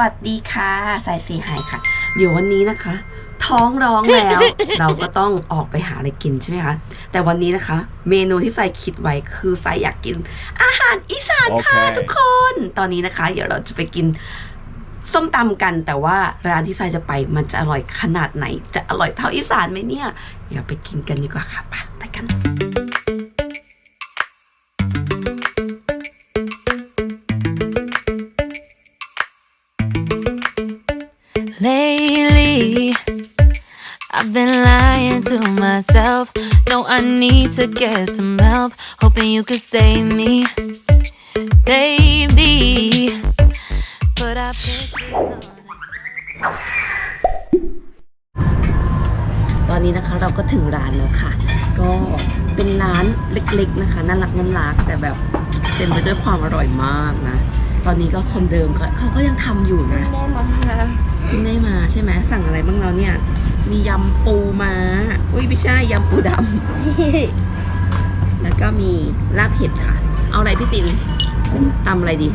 วัสดีค่ะ สายสีหายค่ะ เดี๋ยววันนี้นะคะ ท้องร้องแล้ว เราก็ต้องออกไปหาอะไรกินใช่ไหมคะ แต่วันนี้นะคะ เมนูที่สายคิดไว้คือสายอยากกิน อาหารอีสานค่ะโอเคทุกคน ตอนนี้นะคะ เดี๋ยวเราจะไปกินส้มตำกันแต่ว่าร้านที่สายจะไปมันจะอร่อยขนาดไหน จะอร่อยเท่าอีสานไหมเนี่ย เดี๋ยวไปกินกันดีกว่าค่ะไปไปกัน I need to get some help. Hoping you could save me, baby. But I pictures on the ตอนนี้นะคะเราก็ถึงร้านแล้วค่ะ ก็เป็นร้านเล็กๆนะคะ น่ารักน่ารักแต่แบบเต็มไปด้วยความอร่อยมากนะ ตอนนี้ก็คนเดิมก็เขาก็ยังทำอยู่นะได้มาเพิ่งได้มาใช่ไหมสั่งอะไรบ้างเราเนี่ย มียำปูมาอุ้ยไม่ใช่ยำปูดำ แล้วก็มีลาบเห็ดค่ะ เอาอะไรพี่ตินตำอะไรดี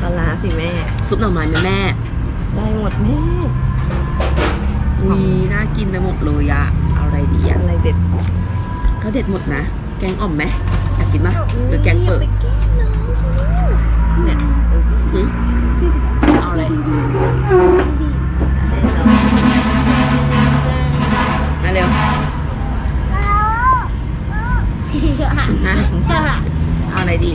ปลาร้าสิแม่ ซุปหน่อไม้ไหมแม่ ได้หมดแม่อุ้ยน่ากินไปหมดเลยอะเอาอะไรดีอะอะไรเด็ดก็เด็ดหมดนะ แกงอ่อมไหมอยากกินไหมหรือแกงเปิดเนี่ยหึเอาอะไร เอาอะไรดี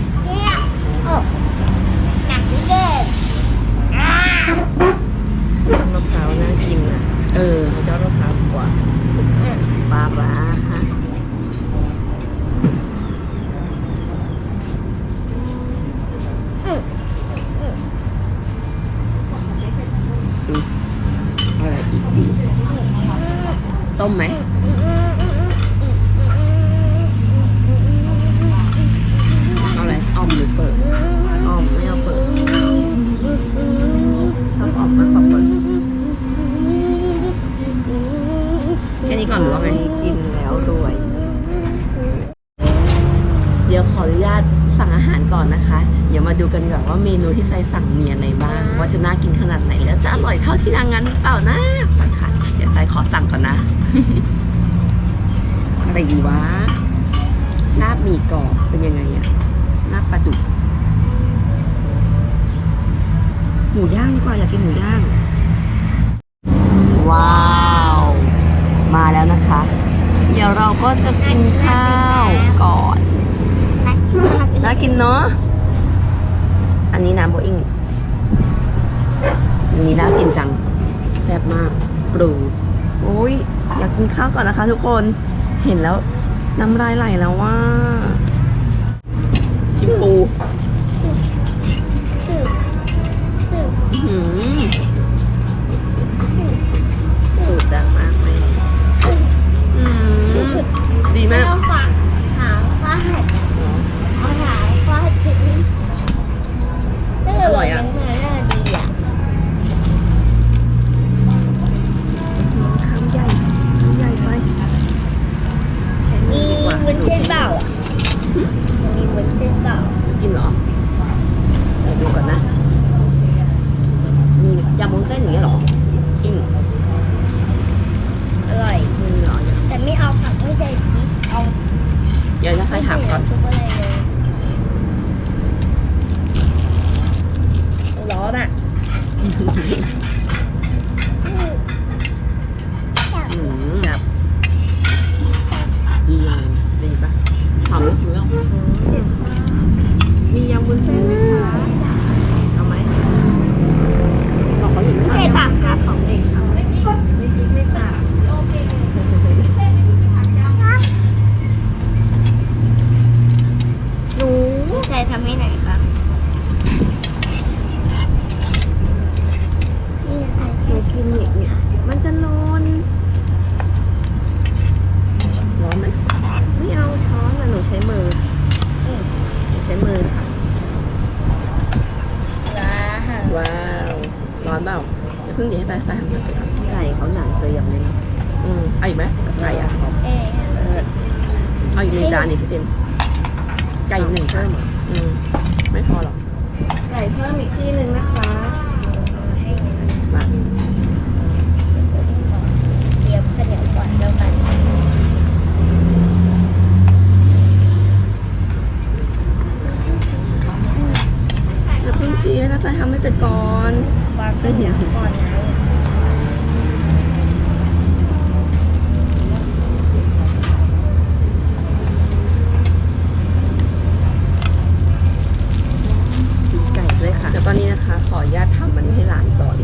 ต้นมะพร้าวน่ากินนะเออเอายอดมะพร้าวกว่าปลาร้าฮะเอาอะไรอีกดีต้มไหม แค่นี้ก่อนหรือว่าไง กินแล้วรวย เดี๋ยวขออนุญาตสั่งอาหารก่อนนะคะ เดี๋ยวมาดูกันก่อนว่าเมนูที่ไซสั่งมีอะไรบ้าง ว่าจะน่ากินขนาดไหนแล้วจะอร่อยเท่าที่นางงั้นหรือเปล่านะไปค่ะเดี๋ยวไซขอสั่งก่อนนะ อะไรดีวะลาบหมี่กรอบเป็นยังไงอะลาบปลาดุกหมูย่างดีกว่าอยากกินหมูย่าง ว้าว มาแล้วนะคะ เดี๋ยวเราก็จะกินข้าวก่อนน่ากินเนาะ อันนี้น้ำโบอิงอันนี้น่ากินจัง แซ่บมากปรูโอ้ยอยากกินข้าวก่อนนะคะ ทุกคน เห็นแล้วน้ำลายไหลแล้วว่า ชิมปู อื้อ กินเหรอเดี๋ยวดูก่อนนะมียำมุ้นเส้นอย่างเงี้ยเหรอกินอร่อยมีเหรอแต่ไม่เอาผักไม่ใส่พริกเอาเดี๋ยวจะใครถามก่อนทุกอะไรเลยร้อนอะ อืมแบบดีงามดีปะหอมไหมหรือยัง มียำวุ้นเส้นไหมคะเอาไหม บอกเขาอยู่ไหม ไม่ใส่ผักครับ ของเด็กค่ะไม่มีไม่พริกไม่ผัก หนูใส่ทำให้ไหนครับนี่ใส่ หนูกินเนี่ยเนี่ยมันจะร้อนร้อนไหม ไม่เอาช้อนนะหนูใช้มือหนูใช้มือค่ะ ว้า ว้าว ร้อนเปล่าอย่าเพิ่งหนีให้ไปไปทำงานไก่เขาหนังเกรียมเลยนะอืมเอาอีกไหมไก่อะเอ๊ะเออเอาอีกหนึ่งจานอีกพี่เซนไก่หนึ่งเพิ่มอืมไม่พอหรอกไก่เพิ่มอีกที่หนึ่งนะคะ จีให้น้าสายทำให้เสร็จก่อน วางก็เดี๋ยวก่อนไง ไก่เลยค่ะเดี๋ยวตอนนี้นะคะ ขออนุญาตทำมันนี้ให้หลานก่อน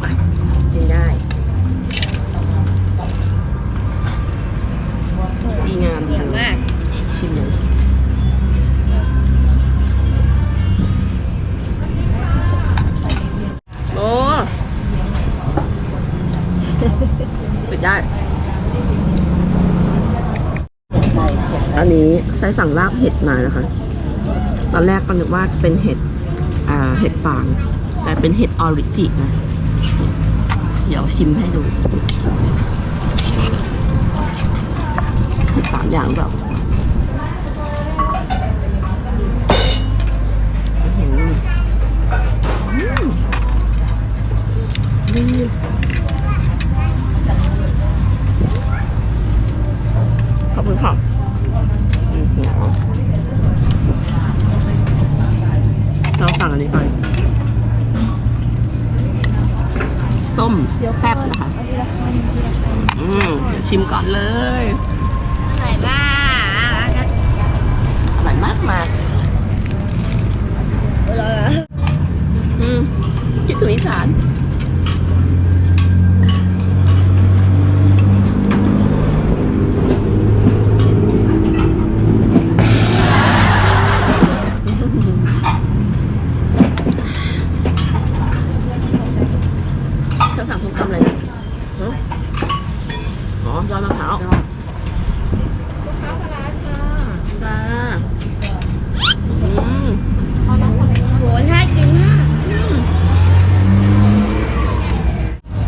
ไปกินได้ ดีงามดีงาม มาก ชิมเลยโอ้ปิดได้ อันนี้ไซสั่งลาบเห็ดมานะคะ ตอนแรกก็นึกว่าเป็นเห็ดอ่าเห็ดฟาง แต่เป็นเห็ดออริจินะ เดี๋ยวชิมให้ดูสามอย่างแบบ ขอบคุณค่ะอือหือเราสั่งอันนี้ก่อนต้มแซ่บนะคะ อืมชิมก่อนเลย เธอสั่งส้มตำอะไรนะฮะอ๋อยอดมะพร้าวจ้าอืมโหน่ากินมาก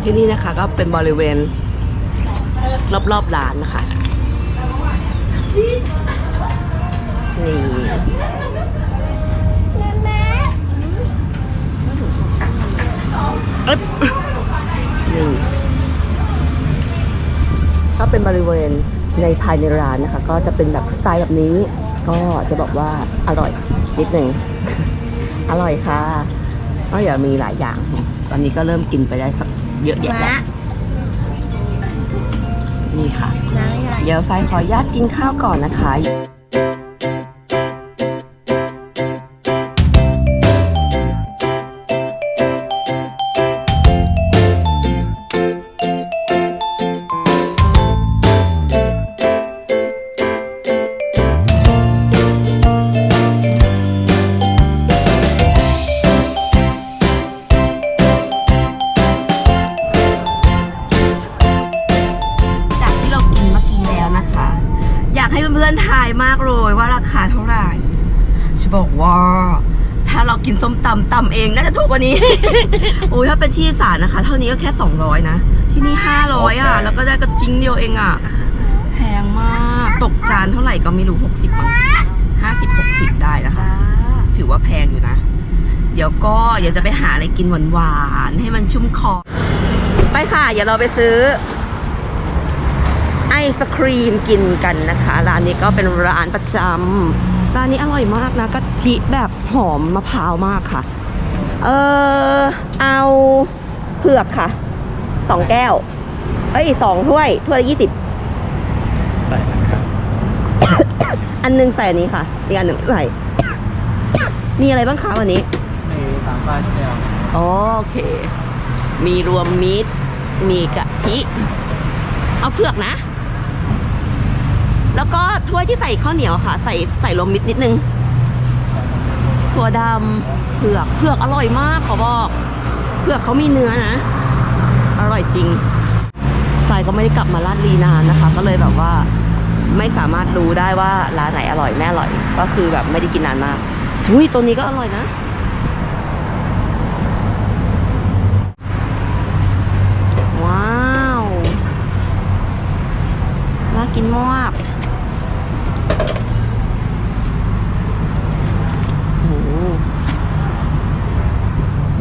ที่นี่นะคะก็เป็นบริเวณ รอบๆร้านนะคะนี่ แม่ เอ๊บนี่ก็เป็นบริเวณในภายในร้านนะคะ ก็จะเป็นแบบสไตล์แบบนี้ ก็จะบอกว่าอร่อยนิดหนึ่ง อร่อยค่ะก็อย่ามีหลายอย่าง ตอนนี้ก็เริ่มกินไปได้สักเยอะแยะแล้วนี่ค่ะน้ำใหญ่เดี๋ยวสายขออนุญาตกินข้าวก่อนนะคะ อยากให้เพื่อนๆทายมากเลยว่าราคาเท่าไหร่จะบอกว่า ถ้าเรากินส้มตำตำเองน่าจะถูกกว่านี้ โอ้ยถ้าเป็นที่อีสานนะคะ เท่านี้ก็แค่200นะ ที่นี่500อะ แล้วก็ได้กระจิ้งเดียวเองอะ แพงมาก ตกจานเท่าไหร่ก็ไม่รู้60บาท50 60ได้นะคะ ถือว่าแพงอยู่นะ เดี๋ยวก็เดี๋ยวจะไปหาอะไรกินหวานๆให้มันชุ่มคอ ไปค่ะ เดี๋ยวเราไปซื้อ ไอศครีมกินกันนะคะ ร้านนี้ก็เป็นร้านประจำร้านนี้อร่อยมากนะกะทิแบบหอมมะพร้าวมากค่ะ เออเอาเผือกค่ะสองแก้ว เอ้ยสองถ้วย ถ้วยละยี่สิบใส่นะครับ อันหนึงใส่อันนี้ค่ะอีกอันหนึ่งไม่ใส่มีอะไรบ้างคะวันนี้มีสามป้ายที่เดียวโอเค มีรวมมิตร มีกะทิ เอาเผือกนะ แล้วก็ถ้วยที่ใส่ข้าวเหนียวค่ะ ใส่ใส่รวมมิตรนิดนึงถั่วดำเผือกเผือกอร่อยมากขอบอกเผือกเขามีเนื้อนะ อร่อยจริงสายก็ไม่ได้กลับมาลาดลีนานนะคะ ก็เลยแบบว่าไม่สามารถรู้ได้ว่าร้านไหนอร่อยแม่อร่อย ก็คือแบบไม่ได้กินนานมากอุ้ยตัวนี้ก็อร่อยนะ ว้าวน่ากินมาก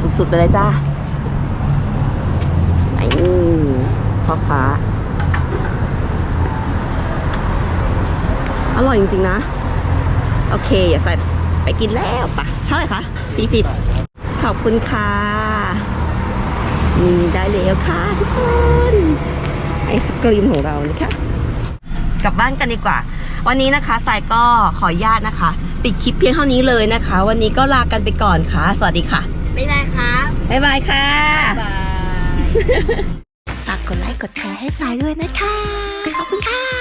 โอ้โห สุดๆไปเลยจ้าไอ้พ่อค้าอร่อยจริง ๆ นะ โอเค อย่าใส่ไปกินแล้วปะเท่าไหร่คะสี่สิบขอบคุณค่ะนี่ได้แล้วค่ะทุกคนไอศกรีมของเรานะคะกลับบ้านกันดีกว่า วันนี้นะคะสายก็ขออนุญาตนะคะ ปิดคลิปเพียงเท่านี้เลยนะคะ วันนี้ก็ลากันไปก่อนค่ะ สวัสดีค่ะ บ๊ายบายครับบ๊ายบายค่ะฝากกดไลค์กดแชร์ให้สายด้วยนะคะ ขอบคุณค่ะ